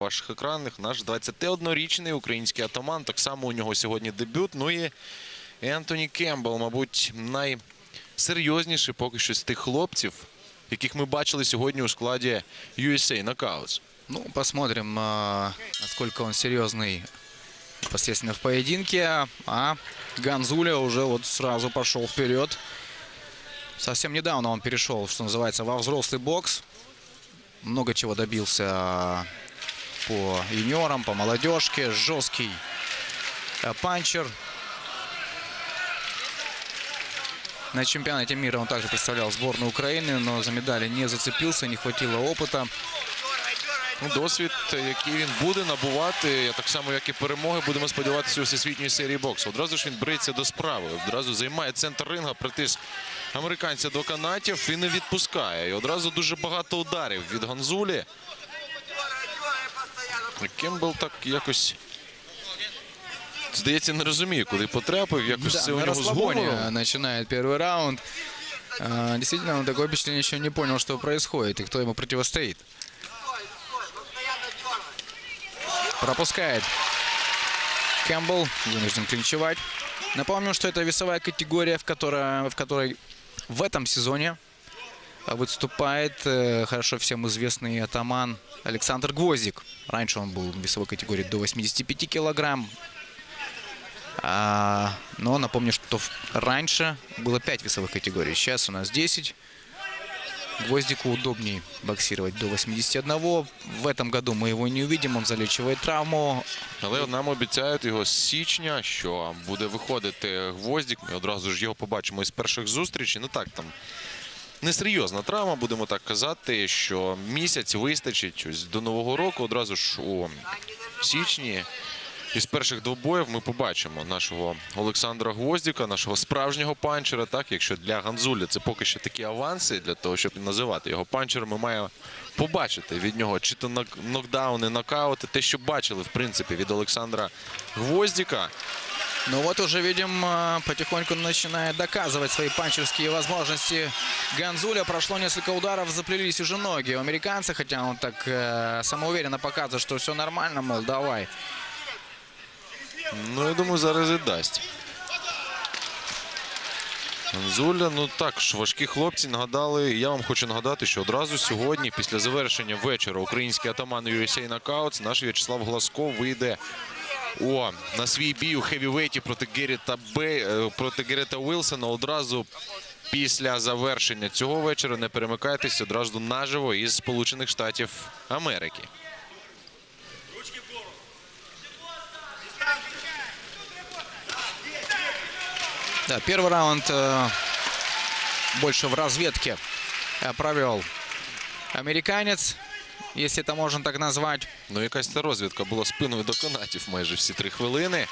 ваших екранах наш 21-річний український атаман. Так само у нього сьогодні дебют. Ну і Ентоні Кембл, мабуть, найсерйозніший поки що з тих хлопців, яких ми бачили сьогодні у складі USA Knockouts. Ну, посмотрим, а, насколько он серьезный непосредственно в поединке. А Ганзуля уже вот сразу пошел вперед. Совсем недавно он перешел, что называется, во взрослый бокс. Много чего добился а, по юниорам, по молодежке. Жесткий панчер. На чемпионате мира он также представлял сборную Украины, но за медали не зацепился, не хватило опыта. Ну, досвід, який він буде набувати, так само, як і перемоги, будемо сподіватися у всесвітньої серії боксу. Одразу ж він бреться до справи. Одразу займає центр ринга, притис американця до канатів і не відпускає. І одразу дуже багато ударів від Ганзулі. Кембл так якось. Здається, не розуміє, куди потрапив. Якось Да, це у на нього з расслабоне гумором. начинает первый раунд. А, Действительно, он такое впечатление еще не понял, что происходит и кто ему противостоит. Пропускает. Кэмпбелл вынужден клинчевать. Напомню, что это весовая категория, в которой, в которой в этом сезоне выступает э, хорошо всем известный атаман Александр Гвоздик. Раньше он был в весовой категории до 85 килограмм. А, но напомню, что в- раньше было 5 весовых категорий. Сейчас у нас 10. Гвоздику удобнее боксировать до 81. В этом году мы его не увидим. Он залечивает травму. Але нам обіцяють його з січня, що буде виходити гвоздік. Ми одразу ж його побачимо із перших зустрічей. Ну так там несерйозна травма, будемо так казати, що місяць вистачить ось до нового року. Одразу ж у січні. Із перших двобоїв ми побачимо нашого Олександра Гвоздіка, нашого справжнього панчера. Так, якщо для Ганзулі це поки що такі аванси для того, щоб називати його панчером, ми маємо побачити від нього чи то нок- нокдауни, нокаути, те, що бачили в принципі від Олександра Гвоздіка. Ну вот уже видим, а, потихоньку начинает доказывать свои панчерские возможности. Ганзуля прошло несколько ударов, заплелись уже ноги у американца, хотя он так э, самоуверенно показывает, что все нормально, мол, давай. Ну, я думаю, зараз і дасть. Зуля, ну так ж, важкі хлопці нагадали. Я вам хочу нагадати, що одразу сьогодні, після завершення вечора, український атаман USA Knockouts, наш В'ячеслав Глазков вийде о, на свій бій у хевівейті проти Геріта Бей, е, проти Геріта Уілсона. Одразу після завершення цього вечора не перемикайтесь одразу наживо із Сполучених Штатів Америки. Да, первый раунд э, больше в разведке э, провел американец, если это можно так назвать. Ну, якась ця розвідка була спиною до канатів майже всі три хвилини.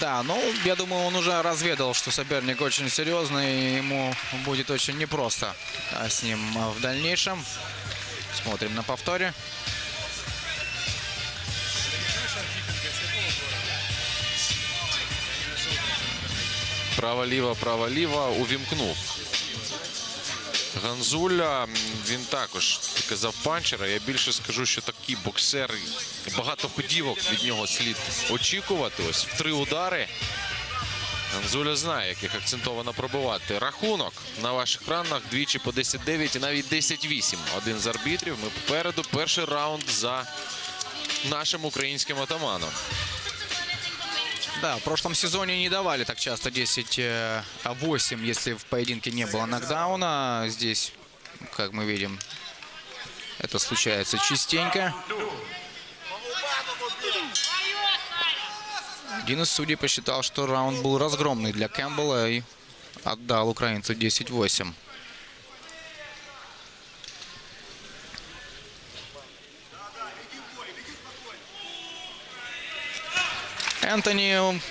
Да, ну, я думаю, он уже разведал, что соперник очень серьезный, и ему будет очень непросто а, с ним а, в дальнейшем. Смотрим на повторе. Права-ліва, права-ліва увімкнув. Ганзуля, він також казав панчера. Я більше скажу, що такий боксер, багато ходівок від нього слід очікувати. Ось три удари. Ганзуля знає, яких акцентовано пробивати. Рахунок на ваших екранах двічі по 10-9 і навіть 10-8. Один з арбітрів. Ми попереду. Перший раунд за нашим українським атаманом. Да, в прошлом сезоне не давали так часто 10-8, если в поединке не было нокдауна. Здесь, как мы видим, это случается частенько. Один из судей посчитал, что раунд был разгромный для Кэмпбелла и отдал украинцу 10-8. Энтони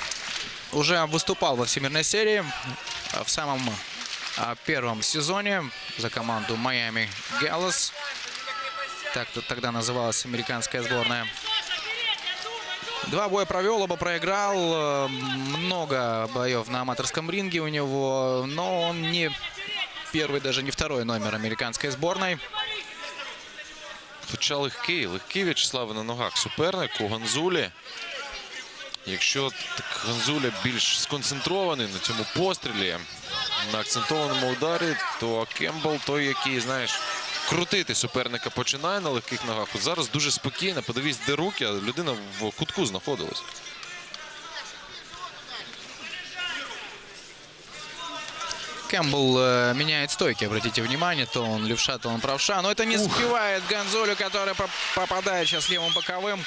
уже выступал во всемирной серии а, в самом а, первом сезоне за команду Майами Галлас. Так то тогда называлась американская сборная. Два боя провел, оба проиграл. Э, Много боев на аматорском ринге у него, но он не первый, даже не второй номер американской сборной. Хоча легкий, легкий В'ячеславе на ногах суперник у Ганзулі. Якщо так Ганзуля більш сконцентрований на цьому пострілі, на акцентованому ударі, то Кембл той, який, знаєш, крутити суперника починає на легких ногах. От зараз дуже спокійно. Подивись, де руки, а людина в кутку знаходилась. Кэмпбелл э, меняет стойки, обратите внимание. То он левша, то он правша. Но это не сбивает Гонзолю, который по- попадает сейчас левым боковым.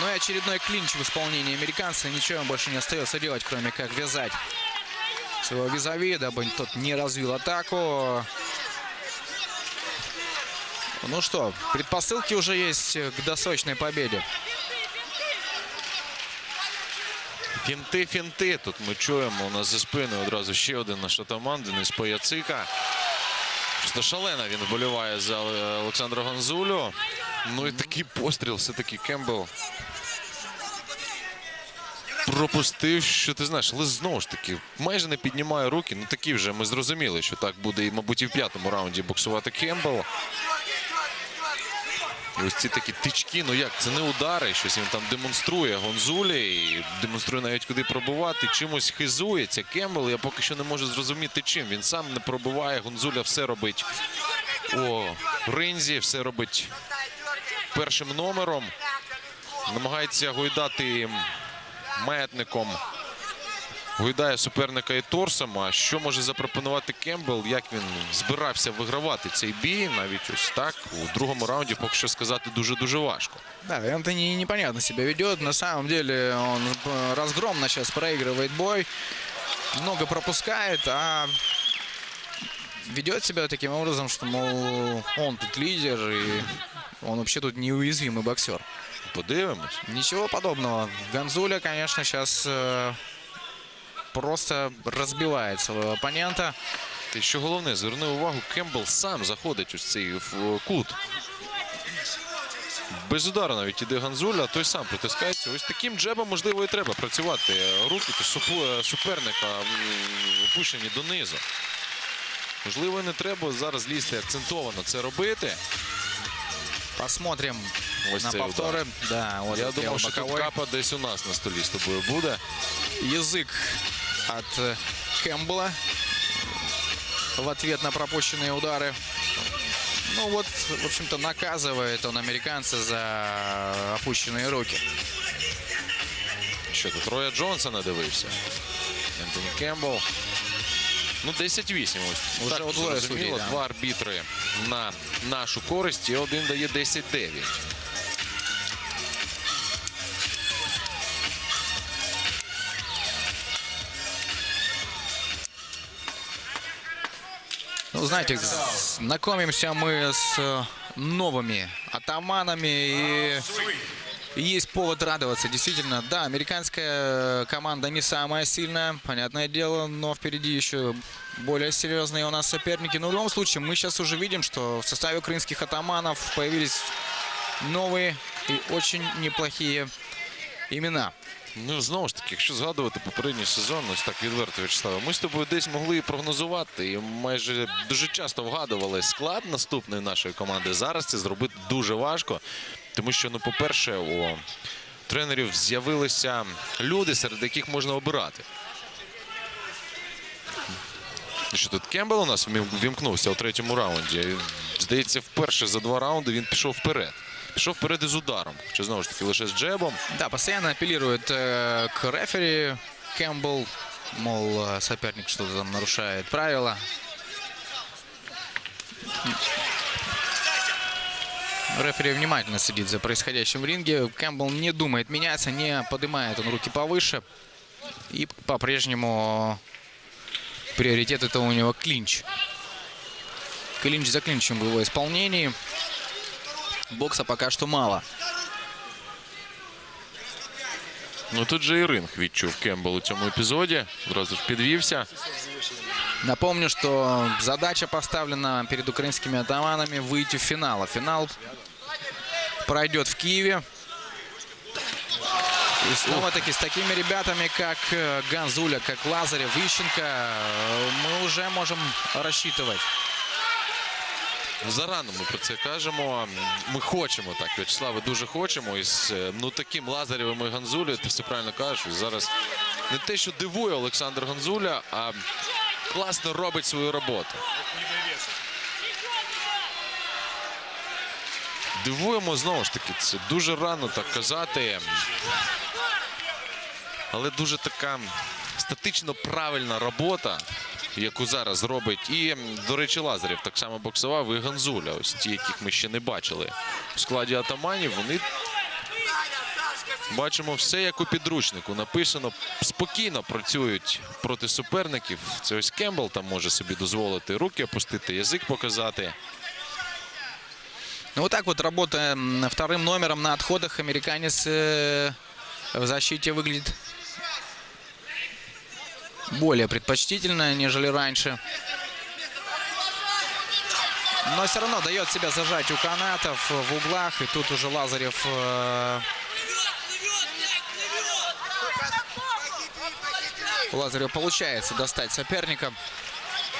Ну и очередной клинч в исполнении американца. Ничего им больше не остается делать, кроме как вязать своего визави, дабы тот не развил атаку. Ну что, предпосылки уже есть к досрочной победе. Фінти, фінти. Тут ми чуємо у нас за спиною одразу ще один наш атаман Денис Паяцика. Просто шалено він вболіває за е, Олександра Гонзулю. Ну і такий постріл все-таки Кембл пропустив, що ти знаєш, але знову ж таки майже не піднімає руки. Ну такі вже ми зрозуміли, що так буде, і, мабуть, і в п'ятому раунді боксувати Кембл. І ось ці такі тички, ну як, це не удари, щось він там демонструє Гонзулі і демонструє навіть куди пробувати. Чимось хизується Кембл. Я поки що не можу зрозуміти чим. Він сам не пробиває. Гонзуля все робить у ринзі, все робить першим номером. Намагається гойдати маятником. Гойдає суперника і торсом. А що може запропонувати Кембл? Як він збирався вигравати цей бій? Навіть ось так у другому раунді поки що сказати дуже-дуже важко. Да, Энтони непонятно себя ведет. На самом деле он э, разгромно сейчас проигрывает бой. Много пропускает, а ведет себя таким образом, что, мол, он тут лидер, и он вообще тут неуязвимый боксер. Подивимось. Ничего подобного. Гонзуля, конечно, сейчас просто разбивает своего оппонента. Те, що головне, зверни увагу, Кембл сам заходить ось цей е, кут. Без удару навіть іде Ганзуля, а той сам притискається. Ось таким джебом, можливо, і треба працювати. Руки суперника м, опущені донизу. Можливо, не треба зараз лізти акцентовано це робити. Посмотрим Ось на удар. повторы. Да, вот Я думав, що тут капа десь у нас на столі з тобою буде. язык от э, Кэмпбелла в ответ на пропущенные удары. Ну вот, в общем-то, наказывает он американца за опущенные руки. Що тут Роя Джонсона дивився. Ентоні Кембл. Ну, 10-8 ось. Уже так, удвоє зрозуміло. судді, да. Два арбітри на нашу користь і один дає 10-9. Ну, знаете, знакомимся мы с э, новыми атаманами и есть повод радоваться. Действительно, да, американская команда не самая сильная, понятное дело, но впереди еще более серьезные у нас соперники. Но в любом случае, мы сейчас уже видим, что в составе украинских атаманов появились новые и очень неплохие имена. Ну, знову ж таки, якщо згадувати попередній сезон, ось так відверто Вячеслава, ми з тобою десь могли і прогнозувати, і майже дуже часто вгадували склад наступної нашої команди. Зараз це зробити дуже важко, тому що, ну, по-перше, у тренерів з'явилися люди, серед яких можна обирати. І Що тут Кембл у нас вмім- вімкнувся у третьому раунді. Здається, вперше за два раунди він пішов вперед. Пішов вперед із ударом. Хоча знову ж таки лише з джебом. Да, постоянно апеллирует э, к рефери Кэмпбелл, мол, э, соперник что-то там нарушает правила. Рефери внимательно следит за происходящим в ринге. Кэмпбелл не думает меняться, не поднимает он руки повыше. И по-прежнему приоритет это у него клинч. Клинч за клинчем в его исполнении. Бокса пока что мало. Ну тут же і ринг відчув Кембл у цьому епізоді. Одразу ж підвівся. Напомню, что задача поставлена перед украинскими атаманами выйти в финал. А финал пройдет в Киеве. И снова-таки с такими ребятами, как э, Ганзуля, как Лазарев, Ищенко, э, мы уже можем рассчитывать Зарано ми про це кажемо. Ми хочемо так, В'ячеслав, ми дуже хочемо. І з е, ну, таким Лазарєвим і Ганзулею, ти все правильно кажеш. і Зараз не те, що дивує Олександр Ганзуля, а класно робить свою роботу. Дивуємо знову ж таки. Це дуже рано так казати. Але дуже така статично правильна робота, яку зараз робить. І, до речі, Лазарів так само боксував і Ганзуля. Ось ті, яких ми ще не бачили у складі атаманів. Вони бачимо все як у підручнику. Написано спокійно працюють проти суперників. Це ось Кембл там може собі дозволити руки опустити, язик показати. Ну вот так вот, работая м, вторым номером на отходах, американец э, в защите выглядит более предпочтительно, нежели раньше. Но все равно дает себя зажать у канатов в углах. И тут уже Лазарев э, у получается достать соперника.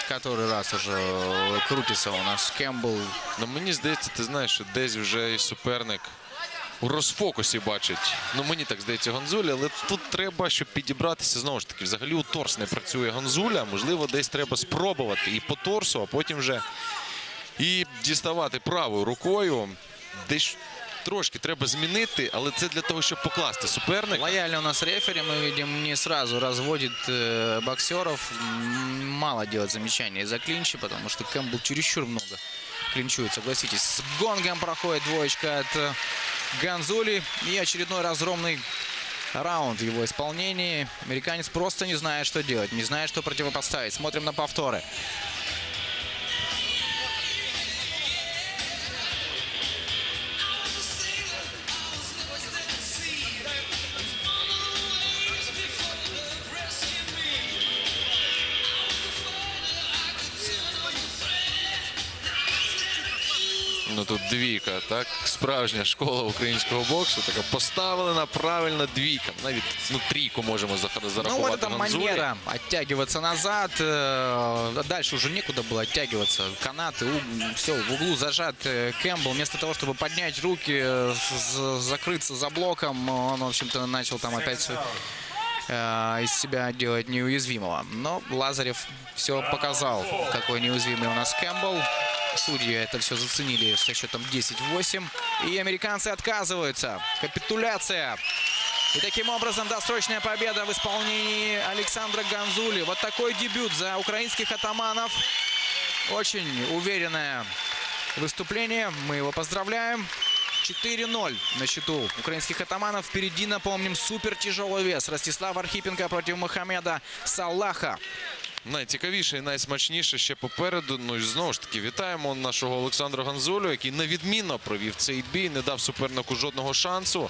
Который раз уже э, крутится у нас Кэмпбелл. Ну мені здається, ти знаєш, що десь вже і суперник у розфокусі бачить. Ну мені так здається Гонзуля, але тут треба, щоб підібратися знову ж таки. Взагалі у торс не працює Гонзуля. Можливо, десь треба спробувати і по торсу, а потім вже і діставати правою рукою. Десь трошки треба змінити, але це для того, щоб покласти суперника. Лояльный у нас рефери, мы видим, не сразу разводит э, боксеров. Мало делать замечаний за клинчи, потому что Кэмпбелл чересчур много клинчует, согласитесь. С гонгом проходит двоечка от э, Ганзули. И очередной разгромный раунд в его исполнении. Американец просто не знает, что делать, не знает, что противопоставить. Смотрим на повторы. Ну тут двійка, так? Справжня школа українського боксу. Така поставлена правильна двійка. Навіть ну, трійку можемо зах- Ну вот зарахувати эта Гонзулі. манера оттягиваться назад. э, Дальше уже некуда было оттягиваться. Канаты, все, в углу зажат э, Кэмпбелл. Вместо того, чтобы поднять руки, э, з- закрыться за блоком, он, в общем-то, начал там опять э, из себя делать неуязвимого. Но Лазарев все показал, какой неуязвимый у нас Кэмпбелл. Судьи это все заценили со счетом 10-8. И американцы отказываются. Капитуляция. И таким образом досрочная победа в исполнении Александра Ганзули. Вот такой дебют за украинских атаманов. Очень уверенное выступление. Мы его поздравляем. 4-0 на счету украинских атаманов. Впереди, напомним, супер тяжелый вес. Ростислав Архипенко против Мухаммеда Салаха. Найцікавіше і найсмачніше ще попереду. Ну і знову ж таки вітаємо нашого Олександра Ганзолю, який невідмінно провів цей бій, не дав супернику жодного шансу.